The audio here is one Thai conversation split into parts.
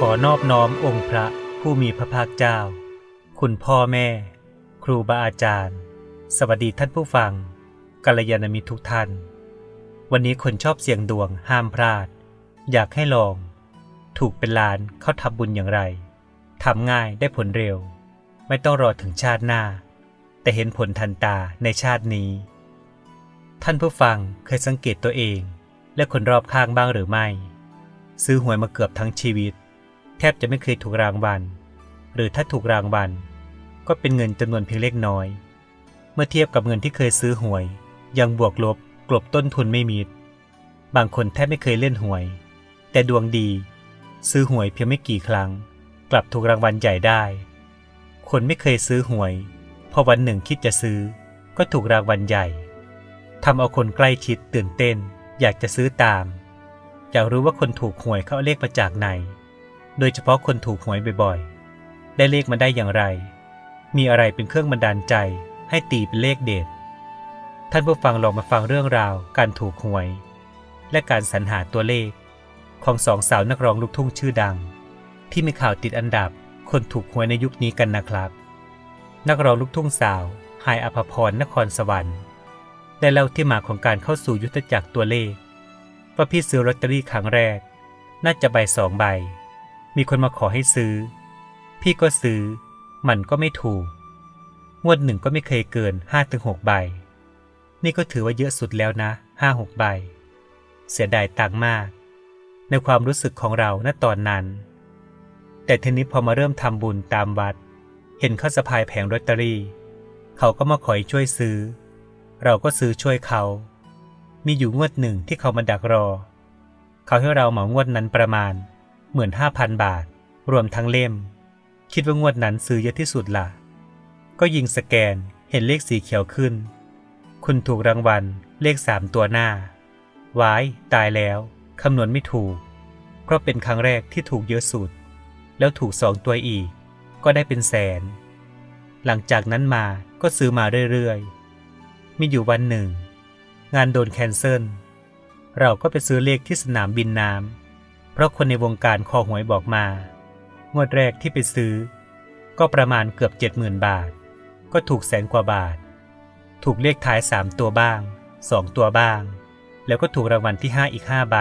ขอนอบน้อมองค์พระผู้มีพระภาคเจ้า คุณพ่อแม่ ครูบาอาจารย์ สวัสดีท่านผู้ฟังกัลยาณมิตรทุกท่าน วันนี้คนชอบเสี่ยงดวงห้ามพลาด อยากให้ลอง ถูกเป็นล้านเขาทำบุญอย่างไรทำง่ายได้ผลเร็ว ไม่ต้องรอถึงชาติหน้า แต่เห็นผลทันตาในชาตินี้ ท่านผู้ฟังเคยสังเกตตัวเอง และคนรอบข้างบ้างหรือไม่ ซื้อหวยมาเกือบทั้งชีวิต ทบจะไม่เคยถูกรางวัล หรือถ้าถูกรางวัล ก็เป็นเงินจำนวนเพียงเล็กน้อย เมื่อเทียบกับเงินที่เคยซื้อหวย ยังบวกลบกลบต้นทุนไม่มิด บางคนแทบไม่เคยเล่นหวย แต่ดวงดี ซื้อหวยเพียงไม่กี่ครั้ง กลับถูกรางวัลใหญ่ได้ คนไม่เคยซื้อหวย พอวันหนึ่งคิดจะซื้อ ก็ถูกรางวัลใหญ่ทำเอาคนใกล้ชิดตื่นเต้น อยากจะซื้อตาม อยากรู้ว่าคนถูกหวยเขาเอาเลขมาจากไหน โดยเฉพาะคนถูกหวยบ่อยๆ ได้เลขมาได้อย่างไร มีอะไรเป็นเครื่องบันดาลใจให้ตีเป็นเลขเด็ด ท่านผู้ฟังลองมาฟังเรื่องราวการถูกหวย และการสรรหาตัวเลข ของสองสาวนักร้องลูกทุ่งชื่อดัง ที่มีข่าวติดอันดับคนถูกหวยในยุคนี้กันนะครับ นักร้องลูกทุ่งสาวหายอภพรนครสวรรค์ได้เล่าที่มาของการเข้าสู่ยุทธจักรตัวเลขว่าพี่ซื้อลอตเตอรี่ครั้งแรก น่าจะใบสองใบ มีคนมาขอให้ซื้อ พี่ก็ซื้อ มันก็ไม่ถูก งวดหนึ่งก็ไม่เคยเกินห้าถึงหกใบ นี่ก็ถือว่าเยอะสุดแล้วนะห้าหกใบ เสียดายตังมาก ในความรู้สึกของเราณตอนนั้น แต่ทีนี้พอมาเริ่มทำบุญตามวัด เห็นเขาสะพายแผงลอตเตอรี่ เขาก็มาขอให้ช่วยซื้อ เราก็ซื้อช่วยเขา มีอยู่งวดหนึ่งที่เขามาดักรอ เขาให้เราเหมางวดนั้นประมาณ หมื่นห้าพันบาท รวมทั้งเล่ม คิดว่างวดนั้นซื้อเยอะที่สุดล่ะ ก็ยิงสแกนเห็นเลขสีเขียวขึ้น คุณถูกรางวัลเลขสามตัวหน้าวายตายแล้ว คำนวณไม่ถูก เพราะเป็นครั้งแรกที่ถูกเยอะสุด แล้วถูกสองตัวอีก ก็ได้เป็นแสน หลังจากนั้นมาก็ซื้อมาเรื่อยๆ มีอยู่วันหนึ่ง งานโดนแคนเซิลเราก็ไปซื้อเลขที่สนามบินน้ำ เพราะคนในวงการคอหวยบอกมา งวดแรกที่ไปซื้อ ก็ประมาณเกือบเจ็ดหมื่นบาท ก็ถูกแสนกว่าบาท ถูกเลขท้ายสามตัวบ้างสองตัวบ้าง แล้วก็ถูกรางวัลที่ห้าอีกห้าใบ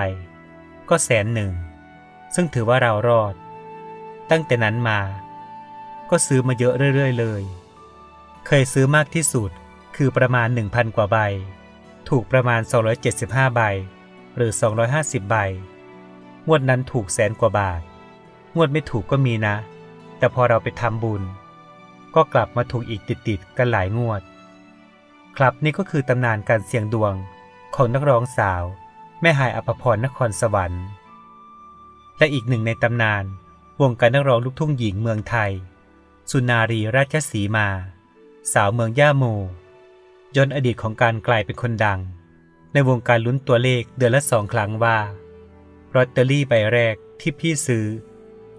ก็แสนหนึ่ง ซึ่งถือว่าเรารอด ตั้งแต่นั้นมา ก็ซื้อมาเยอะเรื่อยๆเลย เคยซื้อมากที่สุดคือประมาณ 1,000 กว่าใบ ถูกประมาณ 275 ใบ หรือ 250 ใบ งวดนั้นถูกแสนกว่าบาท งวดไม่ถูกก็มีนะ แต่พอเราไปทำบุญ ก็กลับมาถูกอีกติดๆกันหลายงวด ครับนี่ก็คือตำนานการเสี่ยงดวงของนักร้องสาว แม่หายอภพรนครสวรรค์ และอีกหนึ่งในตำนานวงการนักร้องลูกทุ่งหญิงเมืองไทย สุนารีราชสีมา สาวเมืองย่าโมย้อนอดีตของการกลายเป็นคนดัง ในวงการลุ้นตัวเลขเดือนละสองครั้งว่า ลอตเตอรี่ใบแรกที่พี่ซื้อ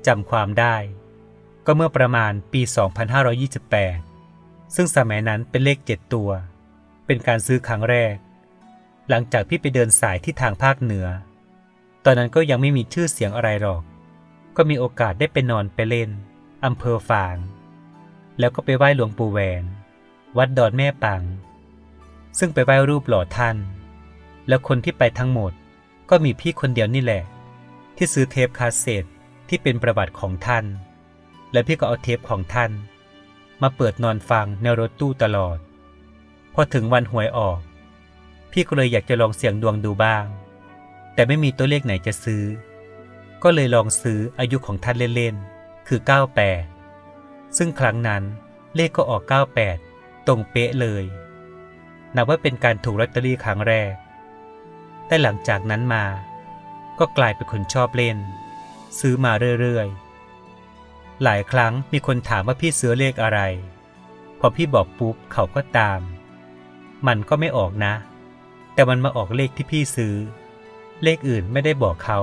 จำความได้ ก็เมื่อประมาณปี 2528 ซึ่งสมัยนั้นเป็นเลขเจ็ดตัว เป็นการซื้อครั้งแรก หลังจากพี่ไปเดินสายที่ทางภาคเหนือ ตอนนั้นก็ยังไม่มีชื่อเสียงอะไรหรอก ก็มีโอกาสได้ไปนอนไปเล่นอำเภอฝาง แล้วก็ไปไหว้หลวงปู่แหวน วัดดอนแม่ปัง ซึ่งไปไหว้รูปหล่อท่าน แล้วคนที่ไปทั้งหมด ก็มีพี่คนเดียวนี่แหละ ที่ซื้อเทปคาสเซ็ตที่เป็นประวัติของท่าน และพี่ก็เอาเทปของท่าน มาเปิดนอนฟังในรถตู้ตลอด พอถึงวันหวยออก พี่ก็เลยอยากจะลองเสี่ยงดวงดูบ้าง แต่ไม่มีตัวเลขไหนจะซื้อ ก็เลยลองซื้ออายุของท่านเล่นๆ คือ 98 ซึ่งครั้งนั้นเลขก็ออก 98 ตรงเป๊ะเลย นับว่าเป็นการถูกลอตเตอรี่ครั้งแรก แต่หลังจากนั้นมา ก็กลายเป็นคนชอบเล่น ซื้อมาเรื่อยๆ หลายครั้งมีคนถามว่าพี่ซื้อเลขอะไร พอพี่บอกปุ๊บเขาก็ตาม มันก็ไม่ออกนะ แต่มันมาออกเลขที่พี่ซื้อ เลขอื่นไม่ได้บอกเขา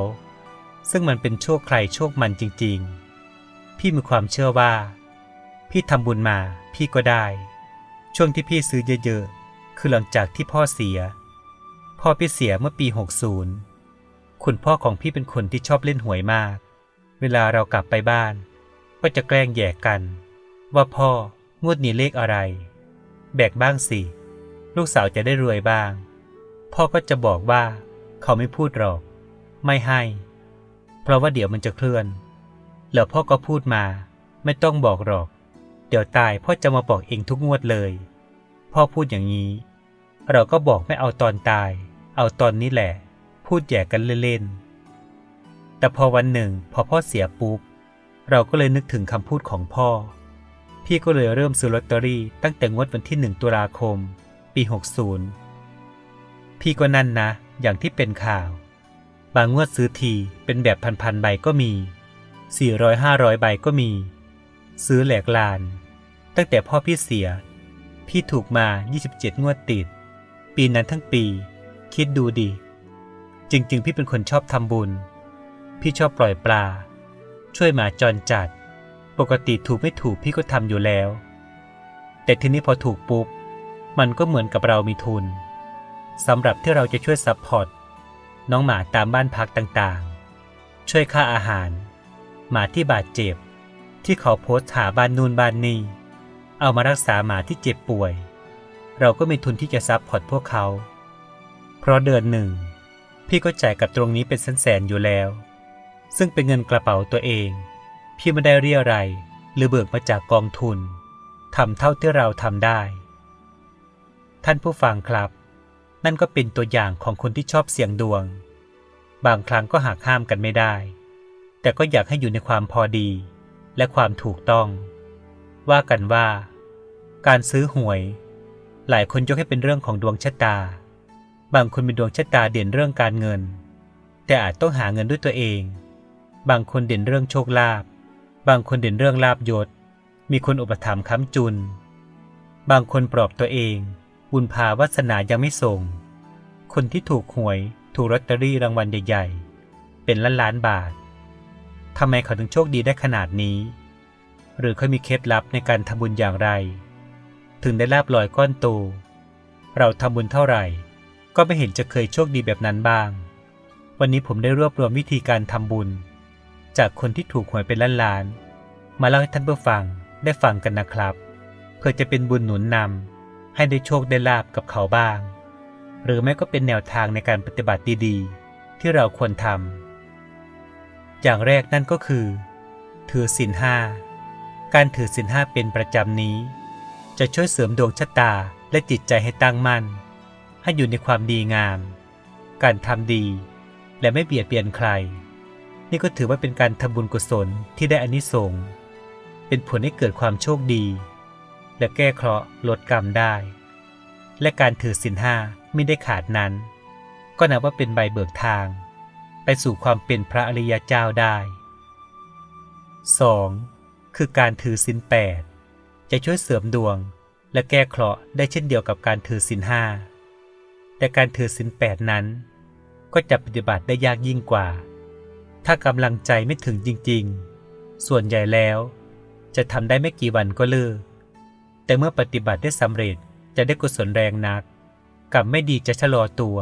ซึ่งมันเป็นโชคใครโชคมันจริงๆ พี่มีความเชื่อว่า พี่ทำบุญมาพี่ก็ได้ ช่วงที่พี่ซื้อเยอะๆ คือหลังจากที่พ่อเสีย พ่อพี่เสียเมื่อปี 60 คุณพ่อของพี่เป็นคนที่ชอบเล่นหวยมาก เวลาเรากลับไปบ้าน ก็จะแกล้งแย่กัน ว่าพ่องวดนี้เลขอะไร แบกบ้างสิ ลูกสาวจะได้รวยบ้าง พ่อก็จะบอกว่าเขาไม่พูดหรอก ไม่ให้ เพราะว่าเดี๋ยวมันจะเคลื่อน แล้วพ่อก็พูดมา ไม่ต้องบอกหรอก เดี๋ยวตายพ่อจะมาบอกเองทุกงวดเลย พ่อพูดอย่างนี้ เราก็บอกไม่เอาตอนตาย เอาตอนนี้แหละ พูดแย่กันเล่นๆ แต่พอวันหนึ่งพอพ่อเสียปุ๊บ เราก็เลยนึกถึงคำพูดของพ่อ พี่ก็เลยเริ่มซื้อลอตเตอรี่ตั้งแต่งวดวันที่1ตุลาคม ปี 60 พี่ก็นั่นนะ อย่างที่เป็นข่าว บางงวดซื้อทีเป็นแบบพันๆใบก็มี 400-500 ใบก็มี ซื้อแหลกลาน ตั้งแต่พ่อพี่เสีย พี่ถูกมา 27 งวดติด ปีนั้นทั้งปี คิดดูดิ จริง ๆ พี่เป็นคนชอบทำบุญ พี่ชอบปล่อยปลา ช่วยหมาจรจัด ปกติถูกไม่ถูกพี่ก็ทำอยู่แล้ว แต่ทีนี้พอถูกปุ๊บ มันก็เหมือนกับเรามีทุนสำหรับที่เราจะช่วยซัพพอร์ตน้องหมาตามบ้านพักต่างๆ ช่วยค่าอาหาร หมาที่บาดเจ็บ ที่เขาโพสต์หาบ้านนู่นบ้านนี่เอามารักษาหมาที่เจ็บป่วย เราก็มีทุนที่จะซัพพอร์ตพวกเขา เพราะเดือนหนึ่ง พี่ก็จ่ายกับตรงนี้เป็นแสนๆอยู่แล้ว ซึ่งเป็นเงินกระเป๋าตัวเอง พี่ไม่ได้เรียอะไรหรือเบิกมาจากกองทุนทำเท่าที่เราทำได้ ท่านผู้ฟังครับ นั่นก็เป็นตัวอย่างของคนที่ชอบเสี่ยงดวง บางครั้งก็หักห้ามกันไม่ได้ แต่ก็อยากให้อยู่ในความพอดี และความถูกต้อง ว่ากันว่า การซื้อหวย หลายคนยกให้เป็นเรื่องของดวงชะตา บางคนมีดวงชะตาเด่นเรื่องการเงิน แต่อาจต้องหาเงินด้วยตัวเอง บางคนเด่นเรื่องโชคลาภบางคนเด่นเรื่องลาบยศ มีคนอุปถัมภ์ค้ำจุน บางคนปลอบตัวเอง บุญพาวาสนายังไม่ส่ง คนที่ถูกหวยถูกลอตเตอรี่รางวัลใหญ่ๆ เป็นล้านล้านบาททำไมเขาถึงโชคดีได้ขนาดนี้ หรือเขามีเคล็ดลับในการทำบุญอย่างไร ถึงได้ลาบลอยก้อนโตเราทำบุญเท่าไหร่ ก็ไม่เห็นจะเคยโชคดีแบบนั้นบ้าง วันนี้ผมได้รวบรวมวิธีการทำบุญ จากคนที่ถูกหวยเป็นล้านล้านๆ มาเล่าให้ท่านผู้ฟังได้ฟังกันนะครับ เพื่อจะเป็นบุญหนุนนำให้ได้โชคได้ลาบกับเขาบ้าง หรือไม่ก็เป็นแนวทางในการปฏิบัติดีๆ ที่เราควรทำ อย่างแรกนั่นก็คือ ถือศีลห้า การถือศีลห้าเป็นประจำนี้ จะช่วยเสริมดวงชะตาและจิตใจให้ตั้งมั่น ให้อยู่ในความดีงาม การทำดี และไม่เบียดเบียนใคร นี่ก็ถือว่าเป็นการทำบุญกุศลที่ได้อานิสงส์เป็นผลให้เกิดความโชคดี และแก้เคราะห์ลดกรรมได้ และการถือศีลห้าไม่ได้ขาดนั้น ก็นับว่าเป็นใบเบิกทาง ไปสู่ความเป็นพระอริยเจ้าได้ 2. คือการถือศีลแปดจะช่วยเสริมดวง และแก้เคราะห์ได้เช่นเดียวกับการถือศีลห้า แต่การถือศีลแปดนั้น ก็จะปฏิบัติได้ยากยิ่งกว่า ถ้ากำลังใจไม่ถึงจริงๆ ส่วนใหญ่แล้ว จะทำได้ไม่กี่วันก็เลิก แต่เมื่อปฏิบัติได้สำเร็จจะได้กุศลแรงนัก กับไม่ดีจะชะลอตัว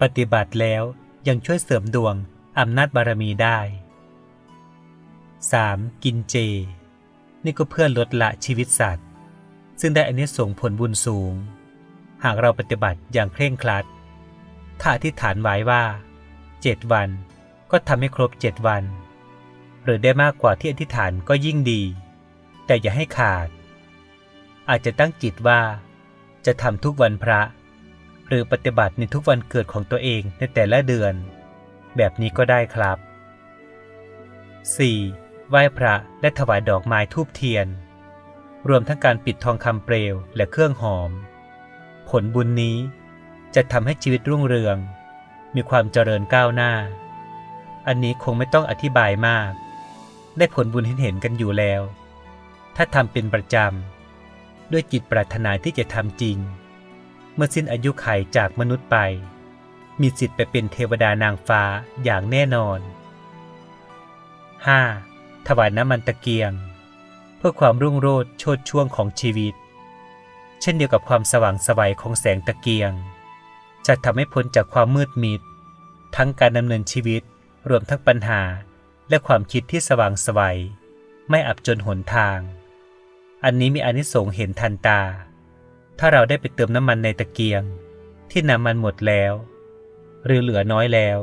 ปฏิบัติแล้วยังช่วยเสริมดวงอำนาจบารมีได้ 3. กินเจ นี่ก็เพื่อลดละชีวิตสัตว์ ซึ่งได้อันนี้ส่งผลบุญสูง หากเราปฏิบัติอย่างเคร่งครัด ถ้าอธิษฐานไว้ว่า 7 วันก็ทำให้ครบ 7 วัน หรือได้มากกว่าที่อธิษฐานก็ยิ่งดี แต่อย่าให้ขาด อาจจะตั้งจิตว่า จะทำทุกวันพระ หรือปฏิบัติในทุกวันเกิดของตัวเองในแต่ละเดือน แบบนี้ก็ได้ครับ 4. ไหว้พระและถวายดอกไม้ทูบเทียน รวมทั้งการปิดทองคำเปลวและเครื่องหอม ผลบุญนี้จะทำให้ชีวิตรุ่งเรือง มีความเจริญก้าวหน้า อันนี้คงไม่ต้องอธิบายมาก ได้ผลบุญเห็นเห็นกันอยู่แล้ว ถ้าทำเป็นประจำ ด้วยจิตปรารถนาที่จะทำจริง เมื่อสิ้นอายุไขจากมนุษย์ไป มีสิทธิ์ไปเป็นเทวดานางฟ้าอย่างแน่นอน 5. ถวายน้ำมันตะเกียง เพื่อความรุ่งโรจน์โชดช่วงของชีวิต ช่นเดียวกับความสว่างสวัยของแสงตะเกียง จะทำให้พ้นจากความมืดมิด ทั้งการดำเนินชีวิตรวมทั้งปัญหาและความคิดที่สว่างสวัย ไม่อับจนหนทาง อันนี้มีอนิสงส์เห็นทันตา ถ้าเราได้ไปเติมน้ำมันในตะเกียง ที่น้ำมันหมดแล้ว หรือเหลือน้อยแล้ว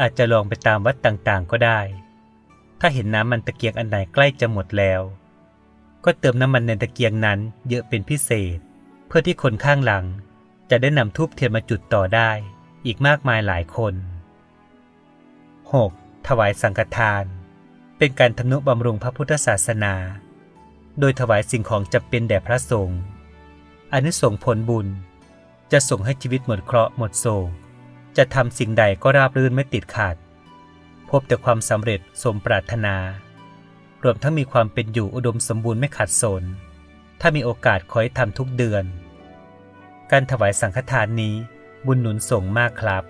อาจจะลองไปตามวัดต่างๆก็ได้ ถ้าเห็นน้ำมันตะเกียงอันไหนใกล้จะหมดแล้ว ก็เติมน้ำมันในตะเกียงนั้นเยอะเป็นพิเศษ เพื่อที่คนข้างหลัง จะได้นำทูบเทียนมาจุดต่อได้ อีกมากมายหลายคน 6. ถวายสังฆทาน เป็นการทำนุบำรุงพระพุทธศาสนา โดยถวายสิ่งของจำเป็นแด่พระสงฆ์อนุสงผลบุญ จะส่งให้ชีวิตหมดเคราะห์หมดโศกจะทำสิ่งใดก็ราบรื่นไม่ติดขัด พบแต่ความสำเร็จสมปรารถนา รวมทั้งมีความเป็นอยู่อุดมสมบูรณ์ไม่ขัดสน ถ้ามีโอกาสขอให้ทำทุกเดือน การถวายสังฆทานนี้บุญหนุนส่งมากครับ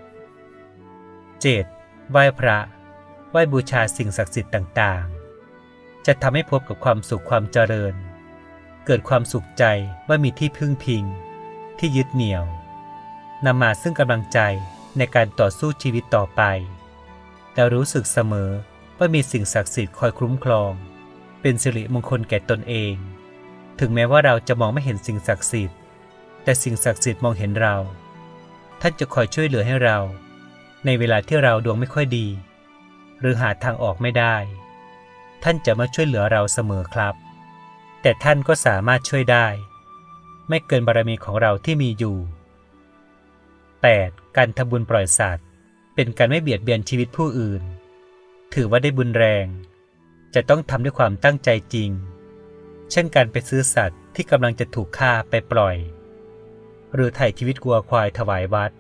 7. ไหว้พระ ไหว้บูชาสิ่งศักดิ์สิทธิ์ต่างๆ จะทำให้พบกับความสุขความเจริญ เกิดความสุขใจว่ามีที่พึ่งพิง ที่ยึดเหนี่ยวนำมาซึ่งกำลังใจในการต่อสู้ชีวิตต่อไป แต่รู้สึกเสมอ ว่ามีสิ่งศักดิ์สิทธิ์คอยคุ้มครอง เป็นสิริมงคลแก่ตนเอง ถึงแม้ว่าเราจะมองไม่เห็นสิ่งศักดิ์สิทธิ์ แต่สิ่งศักดิ์สิทธิ์มองเห็นเรา ท่านจะคอยช่วยเหลือให้เรา ในเวลาที่เราดวงไม่ค่อยดี หรือหาทางออกไม่ได้ ท่านจะมาช่วยเหลือเราเสมอครับ แต่ท่านก็สามารถช่วยได้ ไม่เกินบารมีของเราที่มีอยู่ 8. การทำบุญปล่อยสัตว์ เป็นการไม่เบียดเบียนชีวิตผู้อื่น ถือว่าได้บุญแรง จะต้องทำด้วยความตั้งใจจริง เช่นการไปซื้อสัตว์ที่กำลังจะถูกฆ่าไปปล่อย หรือถ่ายชีวิตวัวควายถวายวัด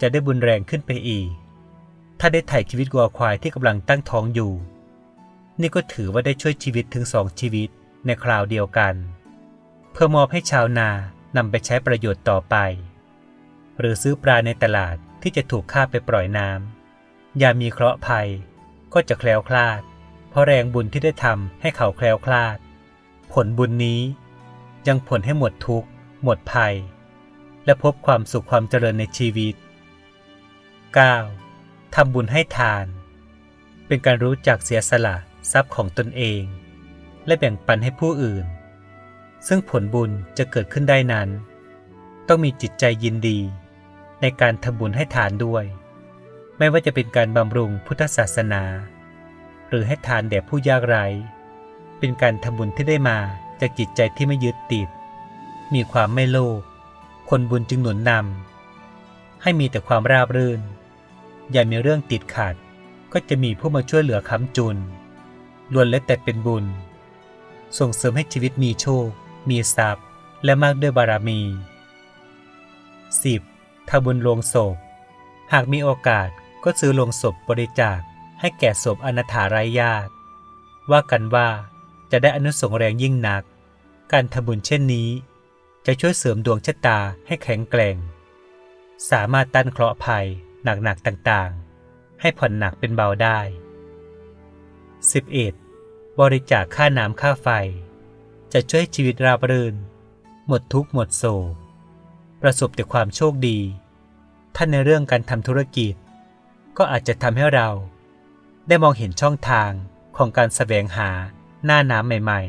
จะได้บุญแรงขึ้นไปอีก ถ้าได้ถ่ายชีวิตวัวควายที่กำลังตั้งท้องอยู่ นี่ก็ถือว่าได้ช่วยชีวิตถึงสองชีวิตในคราวเดียวกัน เพื่อมอบให้ชาวนานำไปใช้ประโยชน์ต่อไป หรือซื้อปลาในตลาดที่จะถูกฆ่าไปปล่อยน้ำยามมีเคราะห์ภัย ก็จะแคล้วคลาด เพราะแรงบุญที่ได้ทำให้เขาแคล้วคลาด ผลบุญนี้ยังผลให้หมดทุกข์ หมดภัย และพบความสุขความเจริญในชีวิต 9. ทำบุญให้ทาน เป็นการรู้จักเสียสละทรัพย์ของตนเอง และแบ่งปันให้ผู้อื่น ซึ่งผลบุญจะเกิดขึ้นได้นั้น ต้องมีจิตใจยินดี ในการทำบุญให้ทานด้วย ไม่ว่าจะเป็นการบำรุงพุทธศาสนา หรือให้ทานแด่ผู้ยากไร้ เป็นการทำบุญที่ได้มาจากจิตใจที่ไม่ยึดติด มีความไม่โลภผลบุญจึงหนุนนำให้มีแต่ความราบรื่น อย่ามีเรื่องติดขัด ก็จะมีผู้มาช่วยเหลือค้ำจุนล้วนและแต่เป็นบุญ ส่งเสริมให้ชีวิตมีโชค มีทรัพย์ และมากด้วยบารมี 10. ทำบุญโลงศพ หากมีโอกาส ก็ซื้อลงศพบริจาคให้แก่ศพอนาถาไร้ญาติ ว่ากันว่าจะได้อนุสงแรงยิ่งนัก การทำบุญเช่นนี้ จะช่วยเสริมดวงชะตาให้แข็งแกร่ง สามารถต้านเคราะห์ภัยหนักๆต่างๆ ให้ผ่อนหนักเป็นเบาได้ 11. บริจาคค่าน้ำค่าไฟ จะช่วยชีวิตราบรื่น หมดทุกข์หมดโศกประสบแต่ความโชคดีท่านในเรื่องการทำธุรกิจ ก็อาจจะทำให้เรา ได้มองเห็นช่องทางของการแสวงหาหน้าน้ำใหม่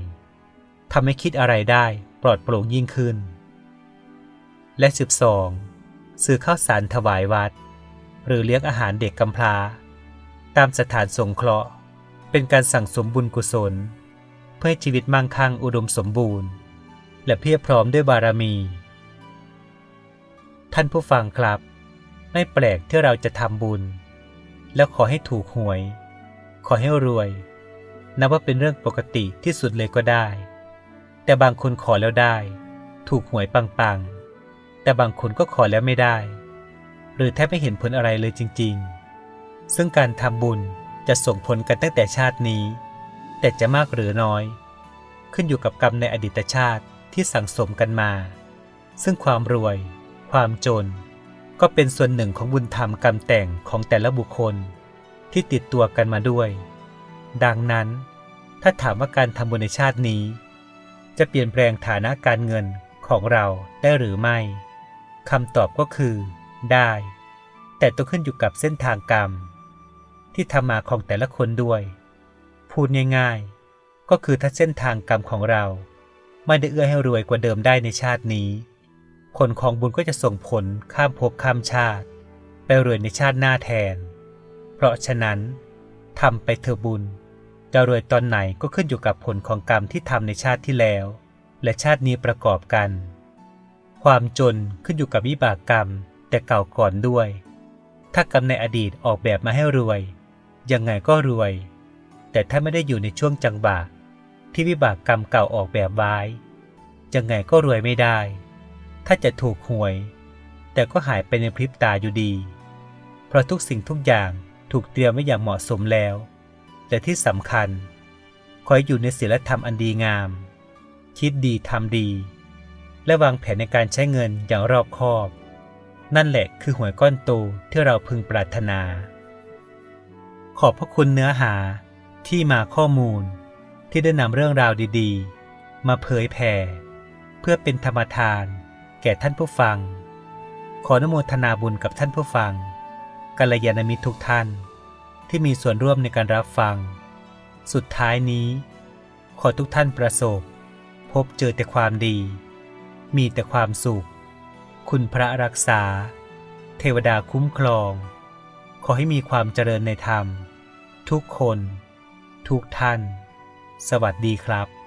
ๆทำให้คิดอะไรได้ปลอดโปร่งยิ่งขึ้น และ 12. ซื้อข้าวสารถวายวัด หรือเลี้ยงอาหารเด็กกำพร้า ตามสถานสงเคราะห์ เป็นการสั่งสมบุญกุศล เพื่อให้ชีวิตมั่งคั่งอุดมสมบูรณ์ และเพียบพร้อมด้วยบารมี ท่านผู้ฟังครับ ไม่แปลกที่เราจะทำบุญ แล้วขอให้ถูกหวย ขอให้รวย นับว่าเป็นเรื่องปกติที่สุดเลยก็ได้ แต่บางคนขอแล้วได้ ถูกหวยปังๆ แต่บางคนก็ขอแล้วไม่ได้ หรือแทบไม่เห็นผลอะไรเลยจริง ๆ ซึ่งการทำบุญจะส่งผลกันตั้งแต่ชาตินี้ แต่จะมากหรือน้อย ขึ้นอยู่กับกรรมในอดีตชาติที่สั่งสมกันมา ซึ่งความรวย ความจน ก็เป็นส่วนหนึ่งของบุญธรรมกรรมแต่งของแต่ละบุคคลที่ติดตัวกันมาด้วย ดังนั้น ถ้าถามว่าการทำบุญในชาตินี้ จะเปลี่ยนแปลงฐานะการเงินของเราได้หรือไม่คำตอบก็คือ ได้ แต่ต้องขึ้นอยู่กับเส้นทางกรรม ที่ทำมาของแต่ละคนด้วย พูดง่ายๆ ก็คือถ้าเส้นทางกรรมของเรา ไม่ได้เอื้อให้รวยกว่าเดิมได้ในชาตินี้ ผลของบุญก็จะส่งผลข้ามภพข้ามชาติ ไปรวยในชาติหน้าแทน เพราะฉะนั้นทำไปเถอะบุญจะรวยตอนไหนก็ขึ้นอยู่กับผลของกรรมที่ทำในชาติที่แล้ว และชาตินี้ประกอบกัน ความจนขึ้นอยู่กับวิบากกรรมแต่เก่าก่อนด้วย ถ้ากรรมในอดีตออกแบบมาให้รวย ยังไงก็รวย แต่ถ้าไม่ได้อยู่ในช่วงจังหวะที่วิบากกรรมเก่าออกแบบไว้ยังไงก็รวยไม่ได้ ถ้าจะถูกหวย แต่ก็หายไปในพริบตาอยู่ดี เพราะทุกสิ่งทุกอย่างถูกเตรียมไว้อย่างเหมาะสมแล้ว แต่ที่สำคัญ คอยอยู่ในศีลธรรมอันดีงาม คิดดีทำดี และวางแผนในการใช้เงินอย่างรอบคอบ นั่นแหละคือหวยก้อนโตที่เราพึงปรารถนา ขอบพระคุณเนื้อหาที่มาข้อมูลที่ได้นำเรื่องราวดี ๆ มาเผยแผ่ เพื่อเป็นธรรมทาน แก่ท่านผู้ฟัง ขออนุโมทนาบุญกับท่านผู้ฟังกัลยาณมิตรทุกท่าน ที่มีส่วนร่วมในการรับฟัง สุดท้ายนี้ ขอทุกท่านประสบ พบเจอแต่ความดี มีแต่ความสุข คุณพระรักษา เทวดาคุ้มครอง ขอให้มีความเจริญในธรรม ทุกคน ทุกท่าน สวัสดีครับ